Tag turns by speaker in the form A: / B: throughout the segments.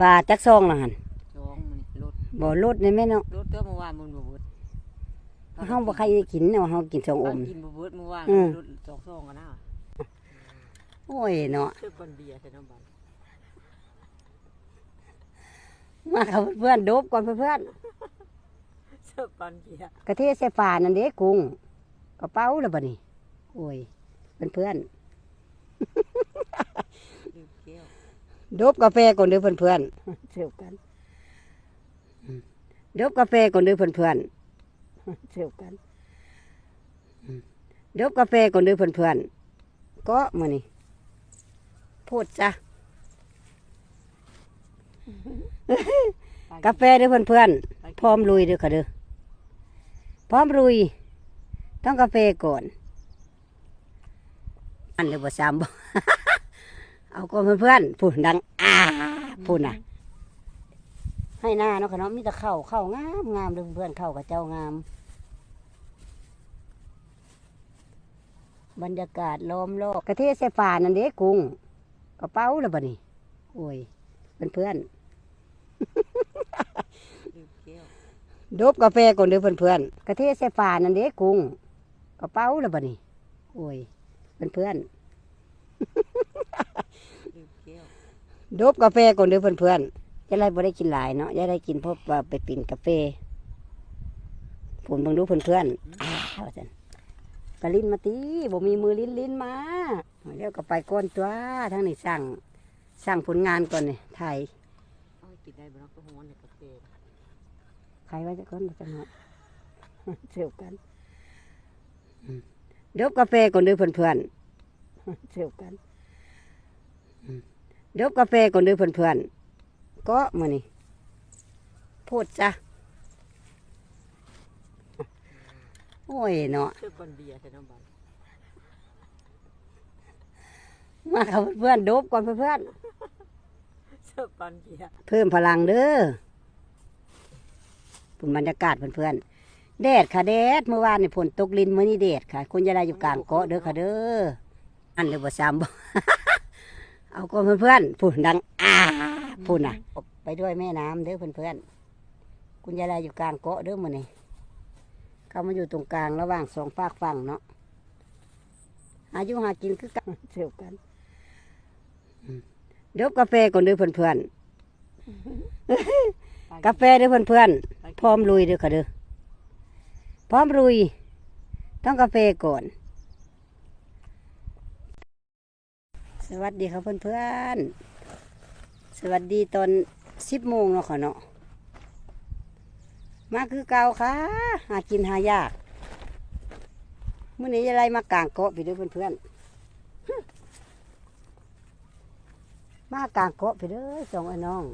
A: ปลาจักซองละหัน
B: จองมันรถ
A: บ่ลดได้แม่เนาะ
B: รถเด้อเมื่อวานมันบ่เบิด
A: เฮาบ่ใครได้กินเนาะเฮากินสองอ
B: บ้าน
A: ม
B: กินบ่เบิดเมื่อวาน
A: อืม
B: รถสองซองกันนะ
A: โอ้ยเนาะ
B: ซื้อก้อนเบียร์ใส่น้ำบัน
A: มากับเพื่อนๆโดบก่อนเพื่อน
B: ซื้อก้อนเบียร์
A: ๆกะเทศใส่ฝานั่นเด้กุ้งกระเป๋าแล้วบัดนี้โอ้ยเพื่อน
B: ดื่มแก้ว
A: ๆโดบกาแฟก่อนเด้อเพื่อนๆเสิร์ฟกันอืมโดบกาแฟก่อนเด้อเพื่อนๆเสิร์ฟกันอืมโดบกาแฟก่อนเด้อเพื่อนๆก็มื้อนี้พูดจ้ะกาแฟเด้อเพื่อนๆพร้อมลุยเด้อค่ะเด้อพร้อมลุย ต้องกาแฟก่อน อันเด้อบ่ซ้ำบ่ เอาก่อนเพื่อนๆพูดดังอาพูดน่ะ ให้หน้าเนาะค่ะเนาะมีแต่เข้าเข้างามงามเด้อเพื่อนๆเข้ากับเจ้างาม บรรยากาศล้อมรอบกระเทศใส่ฝานั่นเด้กุ้งกระเป๋าแล้วบัดนี้โอ้ยเพื่อนๆ
B: ดื่มแก้ว
A: ดบกาแฟก่อนเด้อเพื่อนๆกะเทศใส่ฝานั่นเด้กุ้งกระเป๋าแล้วบัดนี้โอ้ยเพื่อน
B: ดื่มแก้ว
A: ๆ ดบกาแฟก่อนเด้อเพื่อนๆจะไรบ่ได้กินหลายเนาะจะได้กินเพราะว่าไปปิ่นกาแฟผลเบิ่งดูเพื่อนๆอ้าวจันกะลิ้นมาตีบ่มีมือลิ้นลิ้นมาเดี๋ยวก็ไปก้อนตัวทั้งนี้สั่งสั่งผลงานก่อนนี่ถ่าย
B: เอาให้กินได้บ่เนาะก็ฮ้อนในกาแฟ
A: ใครไว้จะก้อนจังหวะเสิร์ฟกันอืมดบกาแฟก่อนเด้อเพื่อนๆเสิร์ฟกันอื มดบกาแฟก่อนเด้อเพื่อนๆก็มื้อนี้พูดจ้ะโอ้ยเนาะ
B: ซื้อก้อนเบียร์ใส่น้ำบัน
A: มากับเพื่อนๆดบก่อนเพื่อน
B: ซื้อก้อนเบียร์
A: ๆเพิ่มพลังเด้อปุ่นบรรยากาศเพื่อนๆแดดค่ะแดดเมื่อวานนี่ฝนตกลินมื้อนี้แดดค่ะ คุณยายอยู่กลางเกาะเด้อค่ะเด้ออันเด้อบ่ซ้ำบ่ เอาก่อนเพื่อนๆพูดดังอ้าพูดน่ะ ไปด้วยแม่น้ำเด้อเพื่อนๆคุณยายอยู่กลางเกาะเด้อมื้อนี้เขามาอยู่ตรงกลางระหว่างสองฝากฝั่งเนาะอายุหากินคือกันเสิร์ฟกันอืมเดบกาแฟก่อนเด้อเพื่อนๆกาแฟเด้อเพื่อนๆพร้อมลุยเด้อค่ะเด้อพร้อมลุย ต้องกาแฟก่อน สวัสดีครับเพื่อนๆสวัสดีตอนสิบโมงเนาะค่ะเนาะมาคือเก่าค่ะ หากินหายากเมื่อนี้จะไล่มากลางเกาะไปด้วยเพื่อนๆมากลางเกาะไปเด้อสองไอ้น้อง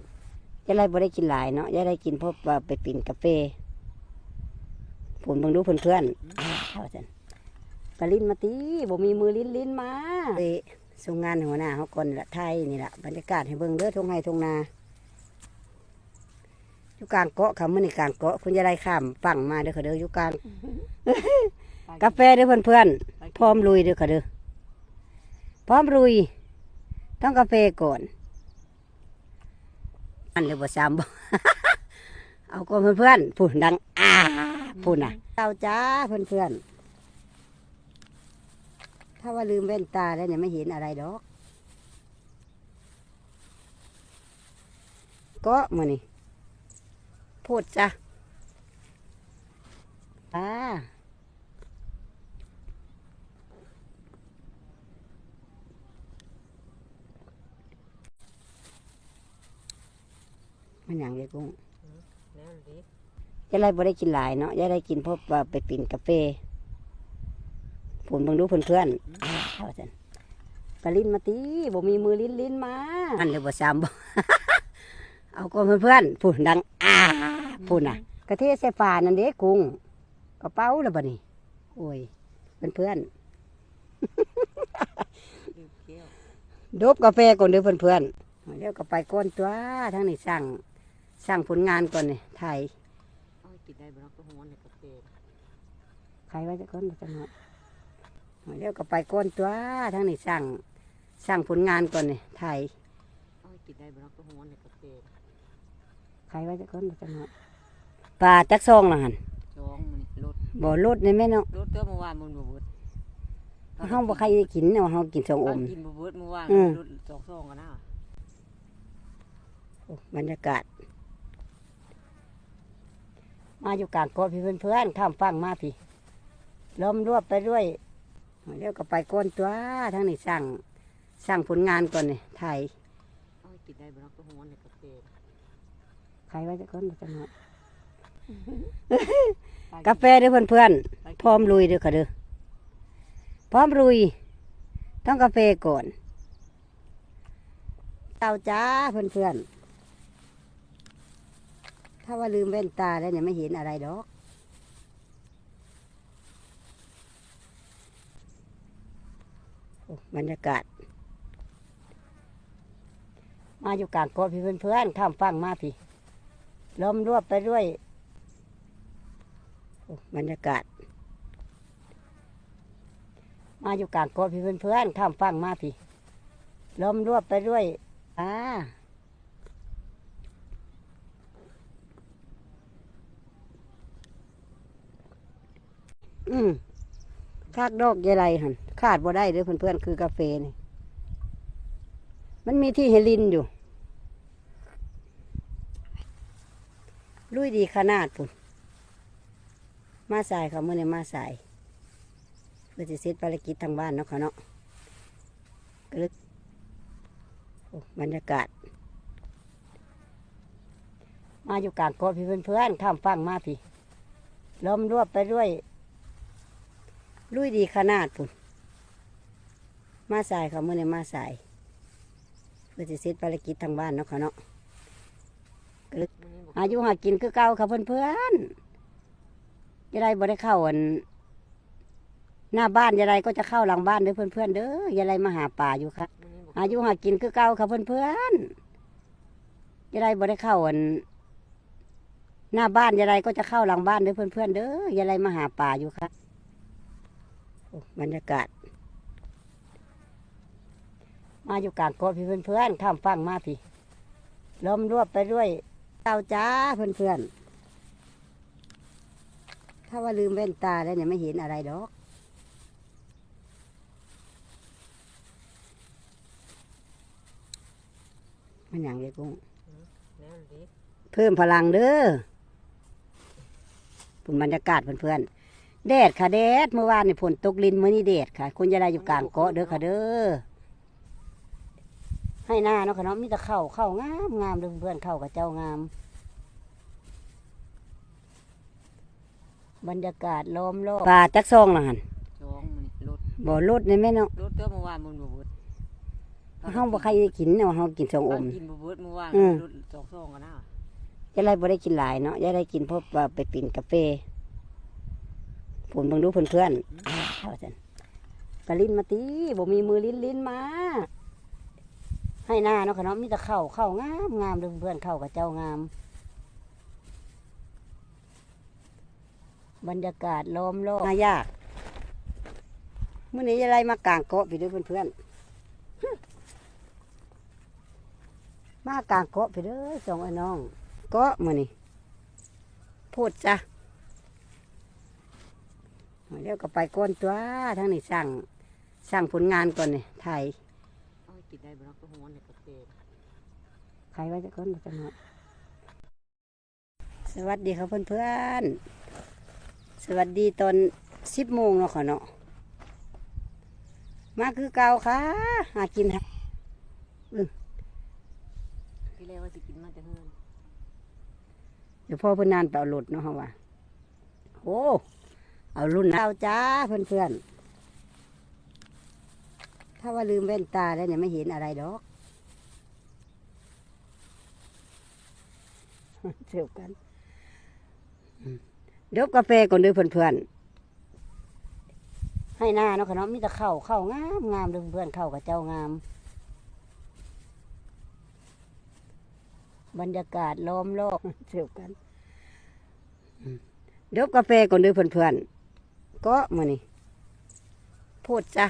A: จะไล่บ่ได้กินหลายเนาะจะได้กินเพราะว่าไปปิ่นกาแฟผลเบิ่งดูเพื่อนๆอ้าวจันกะลิ้นมาตีบ่มีมือลิ้นลิ้นมาเส่งงานหัวหน้าเขาก่อนนี่ละไทยนี่ละบรรยากาศให้เบิ่งเด้อทงไห้ทงนาอยู่กลางเกาะค่ะมื่อนี่กลางเกาะคุณจะได้ข้ามฝั่งมาเด้อค่ะเด้ออยู่กลางกาแฟเด้อเพื่อนๆพร้อมลุยเด้อค่ะเด้อพร้อมลุย ต้องกาแฟก่อน อันเดียวบ่ซ้ำบ่เอาก่อนเพื่อนๆพูดดังอ้าพูดน่ะเอาจ้าเพื่อนๆ ถ้าว่าลืมแว่นตาแล้วเนี่ยไม่เห็นอะไรดอกก็มือนี่พูดจ้ะอ่ามันอย่างเดียวกุ้ง
B: แน่นดิ
A: จะไรบ่ได้กินหลายเนาะจะได้กินเพราะว่าไปปิ่นกาแฟ ผลเบิ่งดูเพื่อนๆอ้าวจันกะลิ้นมาตีบ่มีมือลิ้นลิ้นมาอันเดียวบ่ซ้ำบ่เอาก่อนเพื่อนๆพูดดังอ้าพูดน่ะกระเทศใส่ฝานั่นเด้กุ้งกระเป๋าแล้วบัดนี้โอ้ยเพื่อน
B: ดื่มแก้ว
A: ๆดบกาแฟก่อนเด้อเพื่อนๆเดี๋ยวก็ไปก้นตัวทั้งนี้สั่งสั่งผลงานก่อนนี่ถ่าย
B: กินได้บ่เนาะก็ฮ้อนในกาแฟ
A: ใครไว้จะก้นจังหวะ เดี๋ยวก็ไปก้อนตัวทั้งนี้สั่งสั่งผลงานก่อนนี่ถ่าย
B: เอาให้กินได้บ่เนาะก็ฮ้อนในกาแฟ
A: ใครว่าจะก้นจะหน่อยปลาจักซองละหัน
B: จองมันนี่รถ
A: บ่รดในแม่เนาะ
B: รถเตื้อเมื่อวานมันบ่เบิด
A: เฮาบ่ใครได้กินเนาะเฮากินสองอ
B: บ้าน
A: ม
B: กินบ่เบิดเมื่อวาน
A: อืม
B: รถสองซองกันนะ
A: โอ้บรรยากาศ มาอยู่กลางเกาะพี่เพื่อนๆข้ามฟังมาพี่ลมรวบไปด้วย เดี๋ยวก็ไปก้นตัวทั้งนี้สร้างสร้างผลงานก่อนนี่ถ่าย
B: เอากินได้บ่เนาะก็ฮ้อนในกาแฟ
A: ใครว่าจะก้นจะหน่อยกาแฟเด้อเพื่อนๆพร้อมลุยเด้อค่ะเด้อพร้อมลุย ต้องกาแฟก่อนเต้าจ้าเพื่อนๆถ้าว่าลืมแว่นตาแล้วเนี่ยไม่เห็นอะไรดอก โอ้ บรรยากาศ มาอยู่กลางเกาะพี่เพื่อนๆข้ามฟังมาพี่ลมรวบไปด้วย บรรยากาศ มาอยู่กลางเกาะพี่เพื่อนๆข้ามฟังมาพี่ลมรวบไปด้วยอ่าอืมคากดอกยายไรหัน ขาดบ่ได้เด้อเพื่อนๆคือกาแฟนี่มันมีที่เฮลินอยู่ ลุยดีขนาดพุ่น มาสายเขาเมื่อนี้มาสายเพื่อจะเสร็จภารกิจทางบ้านเนาะเขาเนาะกลึกบรรยากาศ มาอยู่กลางเกาะพี่เพื่อนๆข้ามฟังมาพี่ลมรวบไปด้วย ลุยดีขนาดพุ่น มาสายเขาเมื่อนี้มาสายเพื่อจะเสร็จภารกิจทางบ้านเนาะค่ะเนาะ
B: อา
A: ยุหากินคือเก่าค่ะเพื่อนเพื่อนยายไรบ่ได้เข้าอันหน้าบ้านยายไรก็จะเข้าหลังบ้านเด้อเพื่อนเพื่อนเด้อยายไรมาหาป่าอยู่ค่ะ
B: อนี้บ่
A: อายุหากินคือเก่าค่ะเพื่อนเพื่อนยายไรบ่ได้เข้าอันหน้าบ้านยายไรก็จะเข้าหลังบ้านเด้อเพื่อนเพื่อนเด้อยายไรมาหาป่าอยู่ค่ะโอ้บรรยากาศ มาอยู่กลางเกาะพี่เพื่อนๆข้ามฟังมาพี่ลมรวบไปด้วยเต้าจ้าเพื่อนๆถ้าว่าลืมแว่นตาแล้วเนี่ยไม่เห็นอะไรดอกมันอย่างเด็กกุ้งเพิ่มพลังเด้อปุ่นบรรยากาศเพื่อนๆแดดค่ะแดดเมื่อวานนี่ฝนตกลินเมื่อนี้แดดค่ะคนจะได้อยู่กลางเกาะเด้อค่ะเด้อ ให้หน้าเนาะค่ะเนาะมีแต่เข้าเข้างามงามเด้อเพื่อนๆเข้ากับเจ้างาม บรรยากาศล้อมรอบป่าจักซองละหัน
B: จองมันนี่รถ
A: บ่รถในแม่เนาะ
B: รถเตื้อเมื่อวานมันบ่เบิด
A: เฮาบ่ใครได้กินเนาะเฮากินสองอ
B: บ้าน
A: ม
B: กินบ่เบิดเมื่อวาน
A: อืม
B: รถสองซองกันนะ
A: ยายไรบ่ได้กินหลายเนาะยายไรกินเพราะว่าไปปิ่นกาแฟผลเบิ่งดูเพื่อนๆอ้าวจันกะลิ้นมาตีบ่มีมือลิ้นลิ้นมา ให้หน้าเนาะค่ะเนาะมีแต่เข้าเข้างามงามเด้อเพื่อนๆเข้ากับเจ้างาม บรรยากาศล้อมรอบมายากเมื้อนี้ยายไรมากลางเกาะไปด้อเพื่อนๆมากลางเกาะไปด้อสองไอ้น้อง เกาะมื้อนี้พูดจ้ะเดี๋ยวก็ไปก้นตัวทั้งนี้สั่งสั่งผลงานก่อนนี่ถ่าย
B: กินได้บ่เนาะก็ฮ้อนในกาแฟ
A: ใครไว้จะก้นจะหน่อยสวัสดีครับเพื่อนๆสวัสดีตอนสิบโมงเนาะค่ะเนาะมาคือเก่าค่ะหากินค่ะ
B: ที่แรกว่าสิกินมาแต่เฮือน
A: เดี๋ยวพ่อเพื่อนนานไปเอาหลุดเนาะค่ะว่าโอ้เอารุ่นเก่าจ้าเพื่อนๆ ถ้าว่าลืมแว่นตาแล้วเนี่ยไม่เห็นอะไรดอกเทียบกันเดี๋ยวกาแฟก่อนเด้อเพื่อนๆให้หน้าเนาะค่ะเนาะมีแต่เข้าเข้างามงามเด้อเพื่อนๆเข้ากับเจ้างาม บรรยากาศล้อมรอบเทียบกันเดี๋ยวกาแฟก่อนเด้อเพื่อนๆก็มานี่พูดจ้ะ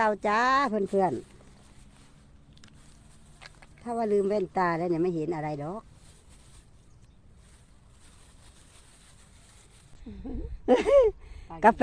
A: เต้าจ้าเพื่อนๆถ้าว่าลืมแว่นตาแล้วเนี่ยไม่เห็นอะไรดอกกาแฟ